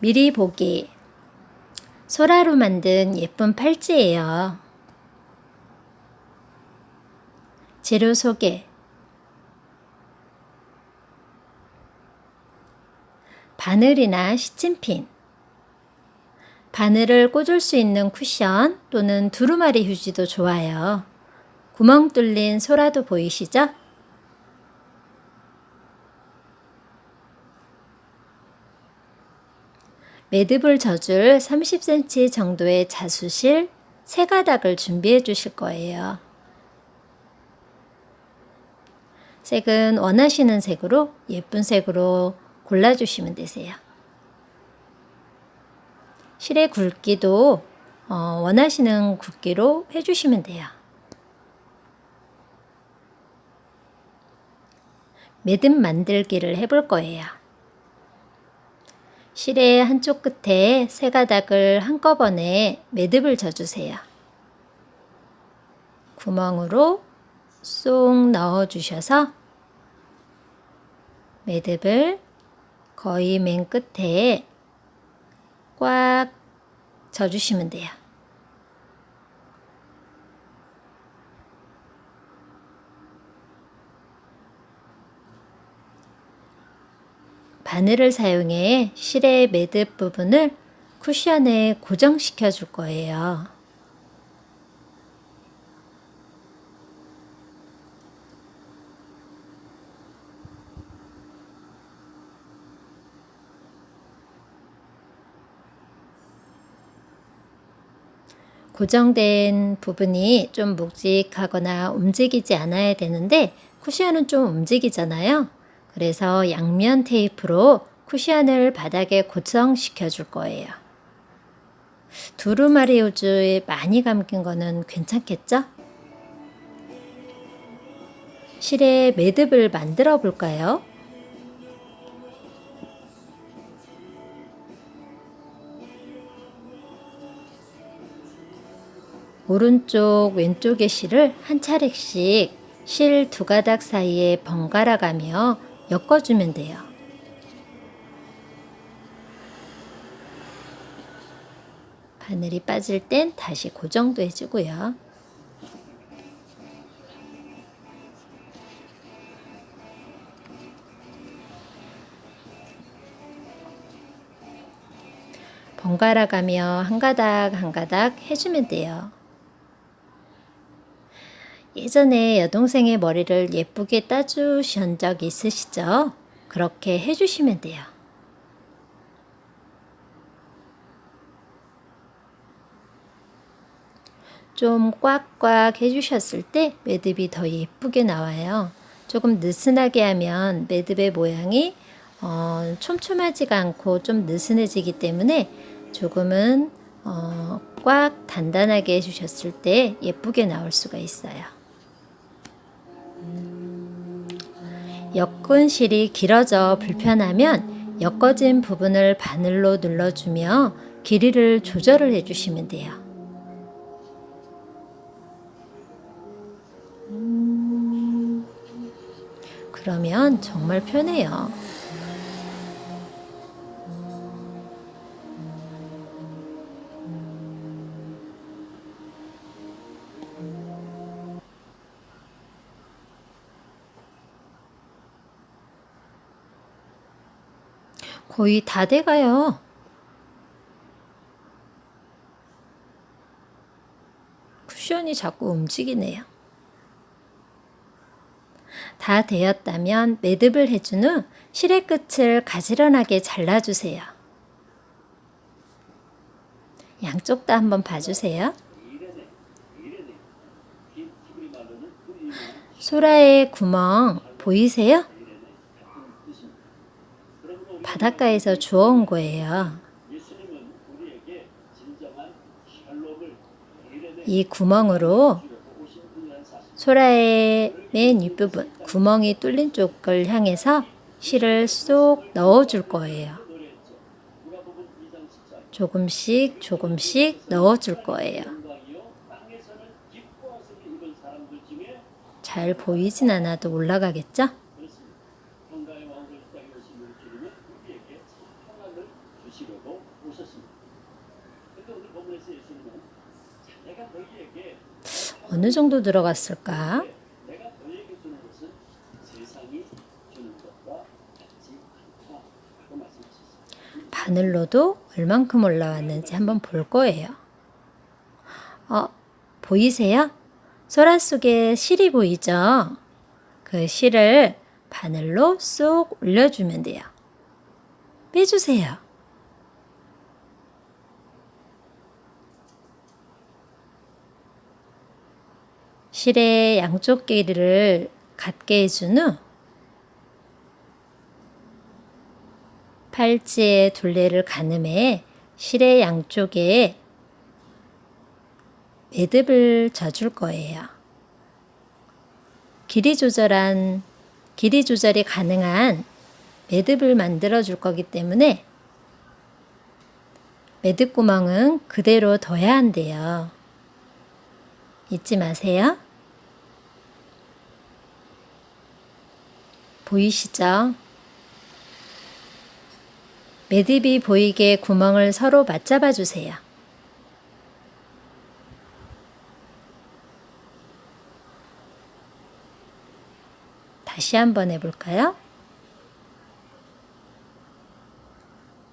미리 보기. 소라로 만든 예쁜 팔찌예요. 재료 소개. 바늘이나 시침핀. 바늘을 꽂을 수 있는 쿠션 또는 두루마리 휴지도 좋아요. 구멍 뚫린 소라도 보이시죠? 매듭을 져줄 30cm 정도의 자수실 세 가닥을 준비해 주실 거예요. 색은 원하시는 색으로 예쁜 색으로 골라주시면 되세요. 실의 굵기도 어, 원하시는 굵기로 해주시면 돼요. 매듭 만들기를 해볼 거예요. 실의 한쪽 끝에 세 가닥을 한꺼번에 매듭을 져주세요. 구멍으로 쏙 넣어 주셔서 매듭을 거의 맨 끝에 꽉 져주시면 돼요. 바늘을 사용해 실의 매듭 부분을 쿠션에 고정시켜 줄 거예요. 고정된 부분이 좀 묵직하거나 움직이지 않아야 되는데 쿠션은 좀 움직이잖아요. 그래서 양면 테이프로 쿠션을 바닥에 고정시켜 줄 거예요. 두루마리 우주에 많이 감긴 거는 괜찮겠죠? 실에 매듭을 만들어 볼까요? 오른쪽 왼쪽의 실을 한 차례씩 실 두 가닥 사이에 번갈아 가며 엮어주면 돼요. 바늘이 빠질 땐 다시 고정도 해주고요. 번갈아 가며 한 가닥 한 가닥 해주면 돼요. 예전에 여동생의 머리를 예쁘게 따주신 적 있으시죠? 그렇게 해주시면 돼요. 좀 꽉꽉 해주셨을 때 매듭이 더 예쁘게 나와요. 조금 느슨하게 하면 매듭의 모양이 어, 촘촘하지가 않고 좀 느슨해지기 때문에 조금은 어, 꽉 단단하게 해주셨을 때 예쁘게 나올 수가 있어요. 엮은 실이 길어져 불편하면 엮어진 부분을 바늘로 눌러주며 길이를 조절을 해주시면 돼요. 그러면 정말 편해요. 거의 다 돼가요. 쿠션이 자꾸 움직이네요. 다 되었다면 매듭을 해준 후 실의 끝을 가지런하게 잘라주세요. 양쪽 다 한번 봐주세요. 소라의 구멍 보이세요? 바닷가에서 주워온 거예요. 이 구멍으로 소라의 맨 윗부분 구멍이 뚫린 쪽을 향해서 실을 쏙 넣어줄 거예요. 조금씩 조금씩 넣어줄 거예요. 잘 보이진 않아도 올라가겠죠? 건강의 왕국을 땅에 오신 우리 주님은 우리에게 참 평안을 주시려고 어느 정도 들어갔을까? 바늘로도 얼만큼 올라왔는지 한번 볼 거예요. 어, 보이세요? 소라 속에 실이 보이죠? 그 실을 바늘로 쏙 올려주면 돼요. 빼주세요. 실의 양쪽 길이를 같게 해준 후 팔찌의 둘레를 가늠해 실의 양쪽에 매듭을 져줄 거예요. 길이 조절한 길이 조절이 가능한 매듭을 만들어 줄 거기 때문에 매듭 구멍은 그대로 둬야 한대요. 잊지 마세요. 보이시죠? 매듭이 보이게 구멍을 서로 맞잡아 주세요. 다시 한번 해볼까요?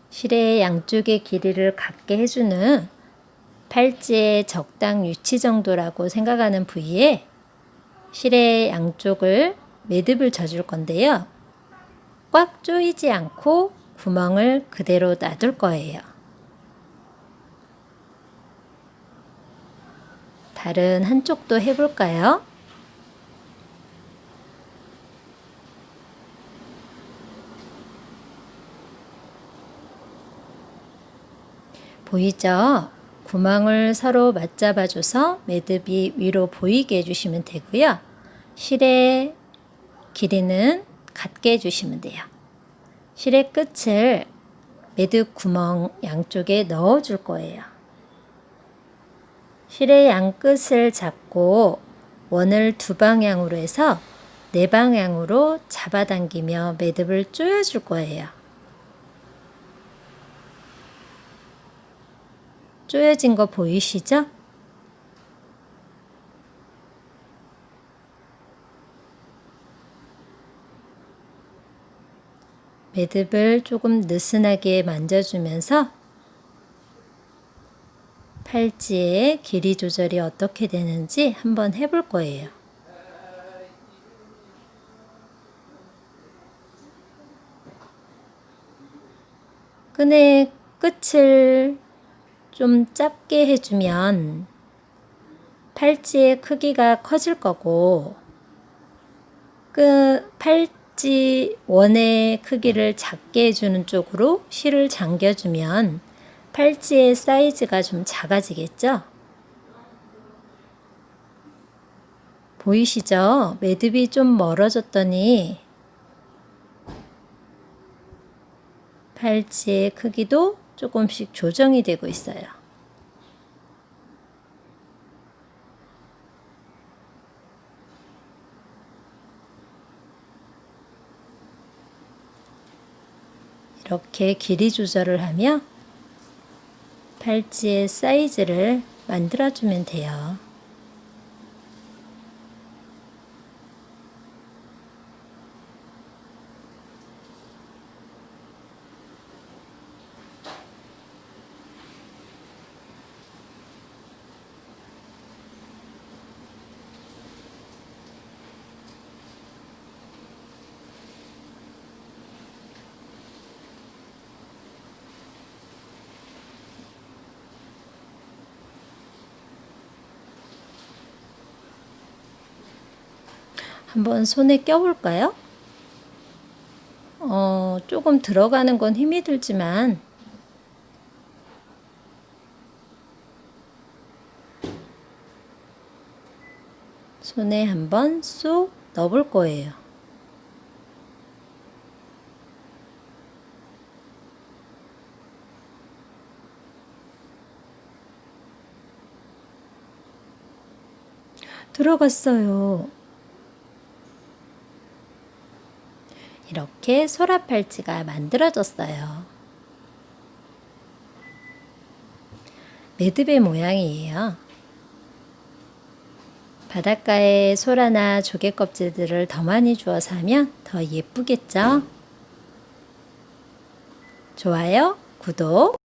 실의 양쪽의 길이를 같게 해주는 팔찌의 적당 위치 정도라고 생각하는 부위에 실의 양쪽을 매듭을 져줄 건데요. 꽉 조이지 않고 구멍을 그대로 놔둘 거예요. 다른 한쪽도 해볼까요? 보이죠? 구멍을 서로 맞잡아줘서 매듭이 위로 보이게 해주시면 되고요. 실의 길이는 같게 해주시면 돼요. 실의 끝을 매듭 구멍 양쪽에 넣어 줄 거예요. 실의 양 끝을 잡고 원을 두 방향으로 해서 네 방향으로 잡아당기며 매듭을 조여 줄 거예요. 조여진 거 보이시죠? 매듭을 조금 느슨하게 만져주면서 팔찌의 길이 조절이 어떻게 되는지 한번 해볼 거예요. 끈의 끝을 좀 짧게 해주면 팔찌의 크기가 커질 거고 그 팔 찌 원의 크기를 작게 해주는 쪽으로 실을 잠겨주면 팔찌의 사이즈가 좀 작아지겠죠? 보이시죠? 매듭이 좀 멀어졌더니 팔찌의 크기도 조금씩 조정이 되고 있어요. 이렇게 길이 조절을 하며 팔찌의 사이즈를 만들어주면 돼요. 한번 손에 껴볼까요? 어, 조금 들어가는 건 힘이 들지만 손에 한번 쏙 넣어볼 거예요. 들어갔어요. 이렇게 소라 팔찌가 만들어졌어요. 매듭의 모양이에요. 바닷가에 소라나 조개 껍질들을 더 많이 주어서 하면 더 예쁘겠죠? 좋아요, 구독.